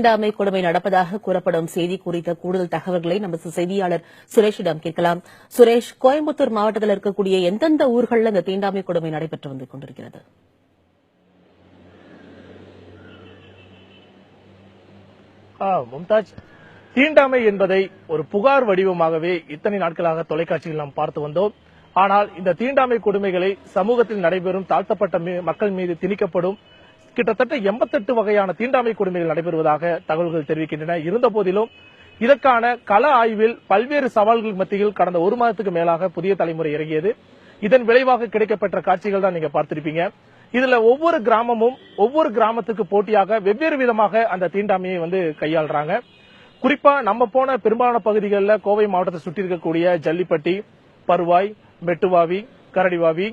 தீண்டாமை கொடுமை நடப்பதாக கூறப்படும் செய்தி குறித்த கூடுதல் தகவல்களை நமது செய்தியாளர் சுரேஷிடம் கேட்கலாம். சுரேஷ் கோயம்புத்தூர் மாவட்டத்தில் இருக்கக்கூடிய எந்தெந்த ஊர்களில் இந்த தீண்டாமை கொடுமை நடைபெற்று வந்து கொண்டிருக்கிறது? மும்தாஜ். தீண்டாமை என்பதை ஒரு புகார் வடிவமாகவே இத்தனை நாட்களாக தொலைக்காட்சியில் நாம் பார்த்து வந்தோம். ஆனால் இந்த தீண்டாமை கொடுமைகளை சமூகத்தில் நடைபெறும் தாழ்த்தப்பட்ட மக்கள் மீது திணிக்கப்படும் கிட்டத்தட்ட எண்பத்தெட்டு வகையான தீண்டாமை கொடுமைகள் நடைபெறுவதாக தகவல்கள் தெரிவிக்கின்றன. இருந்த போதிலும் இதற்கான கள ஆய்வில் பல்வேறு சவால்கள் மத்தியில் கடந்த ஒரு மாதத்துக்கு மேலாக புதிய தலைமுறை இறங்கியது. இதன் விளைவாக கிடைக்கப்பெற்ற காட்சிகள் தான் நீங்க பார்த்திருப்பீங்க. இதுல ஒவ்வொரு கிராமமும் ஒவ்வொரு கிராமத்துக்கு போட்டியாக வெவ்வேறு விதமாக அந்த தீண்டாமையை வந்து கையாளுறாங்க. குறிப்பா நம்ம போன பெரும்பாலான பகுதிகளில் கோவை மாவட்டத்தை சுற்றி இருக்கக்கூடிய ஜல்லிப்பட்டி பருவாய் மெட்டுவாவி கரடிவாவி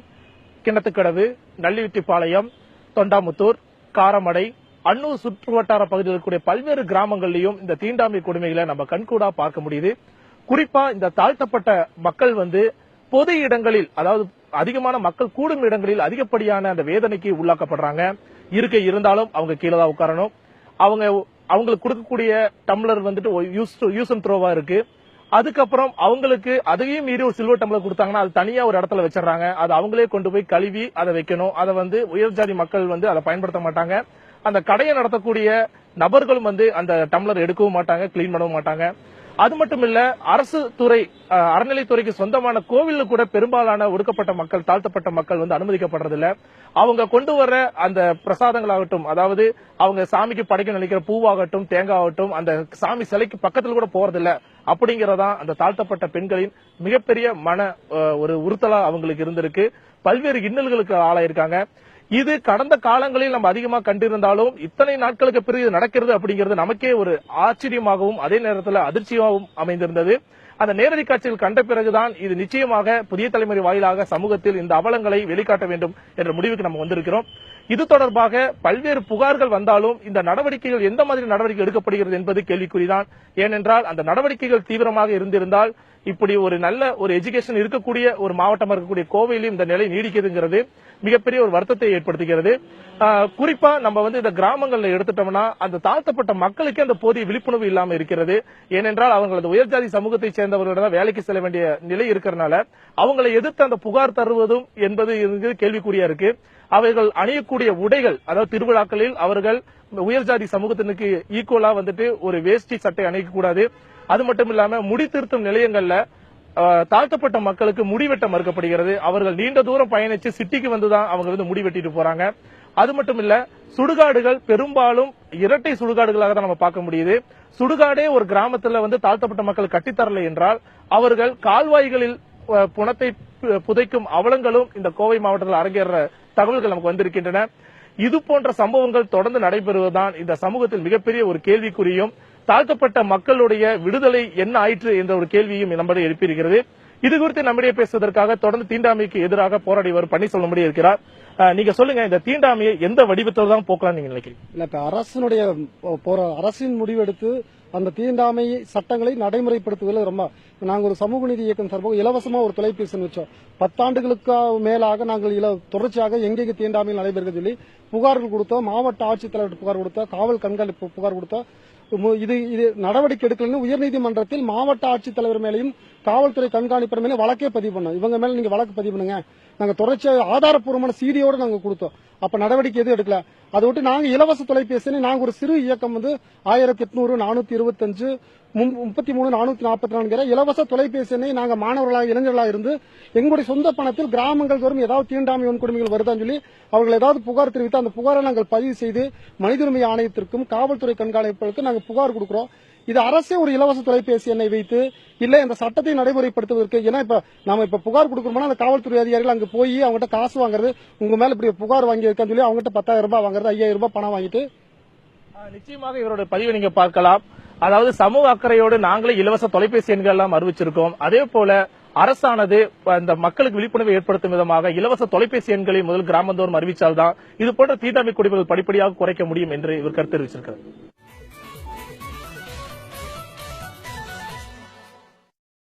கிணத்துக்கடவு நள்ளிவிட்டிப்பாளையம் தொண்டாமுத்தூர் காரமடை அன்னூர் சுற்றுவட்டார பகுதியில் இருக்கக்கூடிய பல்வேறு கிராமங்கள்லயும் இந்த தீண்டாமை கொடுமைகளை நம்ம கண்கூடா பார்க்க முடியுது. குறிப்பா இந்த தாழ்த்தப்பட்ட மக்கள் வந்து பொது இடங்களில் அதாவது அதிகமான மக்கள் கூடும் இடங்களில் அதிகப்படியான அந்த வேதனைக்கு உள்ளாக்கப்படுறாங்க. இருக்கை இருந்தாலும் அவங்க கீழே தான் உட்காரணும். அவங்க அவங்களுக்கு கொடுக்கக்கூடிய டம்ளர் வந்துட்டு யூஸ் யூஸ் அண்ட் த்ரோவா இருக்கு. அதுக்கப்புறம் அவங்களுக்கு அதையும் மீறி ஒரு சில்வர் டம்ளர் கொடுத்தாங்கன்னா அது தனியா ஒரு இடத்துல வச்சிடறாங்க. அதை அவங்களே கொண்டு போய் கழுவி அதை வைக்கணும். அதை வந்து உயர் ஜாதி மக்கள் வந்து அதை பயன்படுத்த மாட்டாங்க. அந்த கடையை நடத்தக்கூடிய நபர்களும் வந்து அந்த டம்ளர் எடுக்கவும் மாட்டாங்க கிளீன் பண்ணவும் மாட்டாங்க. அது மட்டும் இல்ல அரசு துறை அறநிலைத்துறைக்கு சொந்தமான கோவில்ல கூட பெரும்பாலான ஒடுக்கப்பட்ட மக்கள் தாழ்த்தப்பட்ட மக்கள் வந்து அனுமதிக்கப்படுறதில்ல. அவங்க கொண்டு வர அந்த பிரசாதங்களாகட்டும் அதாவது அவங்க சாமிக்கு படைக்க நினைக்கிற பூவாகட்டும் தேங்காகட்டும் அந்த சாமி சிலைக்கு பக்கத்துல கூட போறதில்ல. அப்படிங்கறதான் அந்த தாழ்த்தப்பட்ட பெண்களின் மிகப்பெரிய மன ஒரு உறுத்தலா அவங்களுக்கு இருந்திருக்கு. பல்வேறு இன்னல்களுக்கு ஆளாயிருக்காங்க. இது கடந்த காலங்களில் நம்ம அதிகமா கண்டிருந்தாலும் இத்தனை நாட்களுக்கு பிறகு இது நடக்கிறது அப்படிங்கிறது நமக்கே ஒரு ஆச்சரியமாகவும் அதே நேரத்தில் அதிர்ச்சியாகவும் அமைந்திருந்தது. அந்த நேரடி காட்சிகள் கண்ட பிறகுதான் இது நிச்சயமாக புதிய தலைமுறை வாயிலாக சமூகத்தில் இந்த அவலங்களை வெளிக்காட்ட வேண்டும் என்ற முடிவுக்கு நம்ம வந்திருக்கிறோம். இது தொடர்பாக பல்வேறு புகார்கள் வந்தாலும் இந்த நடவடிக்கைகள் எந்த மாதிரி நடவடிக்கை எடுக்கப்படுகிறது என்பது கேள்விக்குறிதான். ஏனென்றால் அந்த நடவடிக்கைகள் தீவிரமாக இருந்திருந்தால் இப்படி ஒரு நல்ல ஒரு எஜுகேஷன் இருக்கக்கூடிய ஒரு மாவட்டமாக இருக்கக்கூடிய கோவையிலும் இந்த நிலை நீடிக்குதுங்கிறது மிகப்பெரிய ஒரு வருத்தத்தை ஏற்படுத்துகிறது. குறிப்பா நம்ம வந்து இந்த கிராமங்கள்ல எடுத்துட்டோம்னா அந்த தாழ்த்தப்பட்ட மக்களுக்கு அந்த போதிய விழிப்புணர்வு இல்லாமல் இருக்கிறது. ஏனென்றால் அவங்க அந்த உயர்ஜாதி சமூகத்தை சேர்ந்தவர்களிடம் வேலைக்கு செல்ல வேண்டிய நிலை இருக்கிறதுனால அவங்களை எதிர்த்து அந்த புகார் தருவதும் என்பது கேள்விக்குறியா இருக்கு. அவர்கள் அணியக்கூடிய உடைகள் அதாவது திருவிழாக்களில் அவர்கள் இந்த உயர்ஜாதி சமூகத்தினுக்கு ஈக்குவலா வந்துட்டு ஒரு வேஷ்டி சட்டை அணிக்க கூடாது அது மட்டும் இல்லாம முடி திருத்தும் நிலையங்கள்ல தாழ்த்தப்பட்ட மக்களுக்கு முடிவெட்ட மறுக்கப்படுகிறது. அவர்கள் நீண்ட தூரம் பயணிச்சு சிட்டிக்கு வந்துதான் அவங்க வந்து முடி வெட்டிட்டு போறாங்க. அது மட்டும் இல்ல சுடுகாடுகள் பெரும்பாலும் இரட்டை சுடுகாடுகளாக தான் நம்ம பார்க்க முடியுது. சுடுகாடே ஒரு கிராமத்துல வந்து தாழ்த்தப்பட்ட மக்கள் கட்டித்தரலை என்றால் அவர்கள் கால்வாய்களில் புணத்தை புதைக்கும் அவலங்களும் இந்த கோவை மாவட்டத்தில் அரங்கேற தகவல்கள் நமக்கு வந்திருக்கின்றன. இது போன்ற சம்பவங்கள் தொடர்ந்து நடைபெறுவதுதான் இந்த சமூகத்தில் மிகப்பெரிய ஒரு கேள்விக்குறியும் தாழ்த்தப்பட்ட மக்களுடைய விடுதலை என்ன ஆயிற்று என்ற ஒரு கேள்வியும் நம்மிடையே எழுப்பியிருக்கிறது. இது குறித்து நம்மிடையே பேசுவதற்காக தொடர்ந்து தீண்டாமைக்கு எதிராக போராடி வரும் பன்னீர்செல்வம் இருக்கிறார். நீங்க சொல்லுங்க இந்த தீண்டாமையை எந்த வடிவத்தோடு தான் போக்கலாம் நீங்க நினைக்கிறீங்க? இல்ல இப்ப அரசினுடைய போற அரசின் முடிவெடுத்து அந்த தீண்டாமை சட்டங்களை நடைமுறைப்படுத்துவதில் ரொம்ப நாங்கள் ஒரு சமூக நீதி இயக்கம் சார்பாக இலவசமா ஒரு தொலைபேசி வச்சோம். பத்தாண்டுகளுக்கு மேலாக நாங்கள் இல தொடர்ச்சியாக எங்கெங்க தீண்டாமை நடைபெறுகிறது சொல்லி புகார்கள் கொடுத்தோம். மாவட்ட ஆட்சித்தலைவர் புகார் கொடுத்தோம். காவல் கண்காணிப்பு புகார் கொடுத்தோம். இது இது நடவடிக்கை எடுக்கலன்னு உயர்நீதிமன்றத்தில் மாவட்ட ஆட்சித்தலைவர் மேலையும் காவல்துறை கண்காணிப்பர் மேலே வழக்கே பதிவு பண்ணோம். இவங்க மேல நீங்க வழக்கு பதிவு பண்ணுங்க. நாங்கள் தொடர்ச்சியாக ஆதாரப்பூர்வமான சீடியோடு நாங்கள் கொடுத்தோம். அப்போ நடவடிக்கை எதுவும் எடுக்கல. அதை விட்டு நாங்கள் இலவச தொலைபேசி நாங்கள் ஒரு சிறு இயக்கம் வந்து ஆயிரத்தி எட்நூறு நானூற்றி இருபத்தஞ்சு முப்பத்தி மூணு நானூற்றி நாற்பத்தி நான்கிற இலவச தொலைபேசி நாங்கள் மாணவர்களாக இளைஞர்களாக இருந்து எங்களுடைய சொந்த பணத்தில் கிராமங்கள் தோறும் ஏதாவது தீண்டாமை வன்கொடுமைகள் வருதான்னு சொல்லி அவர்கள் ஏதாவது புகார் தெரிவித்து அந்த புகாரை நாங்கள் பதிவு செய்து மனித உரிமை ஆணையத்திற்கும் காவல்துறை கண்காணிப்புகளுக்கும் நாங்கள் புகார் கொடுக்குறோம். இது அரசே ஒரு இலவச தொலைபேசி எண்ணை வைத்து இல்லை இந்த சட்டத்தை நடைமுறைப்படுத்துவதற்கு ஏன்னா இப்ப நாம இப்ப புகார் கொடுக்கணும்னா அந்த காவல்துறை அதிகாரிகள் அங்க போய் அவங்ககிட்ட காசு வாங்குறது உங்க மேல இப்படி புகார் வாங்கி இருக்கான்னு சொல்லி அவங்ககிட்ட பத்தாயிரம் ரூபாய் வாங்குறது ஐயாயிரம் ரூபாய் பணம் வாங்கிட்டு. நிச்சயமாக இவரோட பதிவை நீங்க பார்க்கலாம். அதாவது சமூக அக்கறையோடு நாங்களே இலவச தொலைபேசி எண்கள் எல்லாம் அறிவிச்சிருக்கோம். அதே போல அரசானது அந்த மக்களுக்கு விழிப்புணர்வை ஏற்படுத்தும் விதமாக இலவச தொலைபேசி எண்களை முதல் கிராமந்தோறும் அறிவிச்சால்தான் இது போன்ற தீண்டாமை குடிமைகள் படிப்படியாக குறைக்க முடியும் என்று இவர் கருத்து தெரிவிச்சிருக்கிறார்.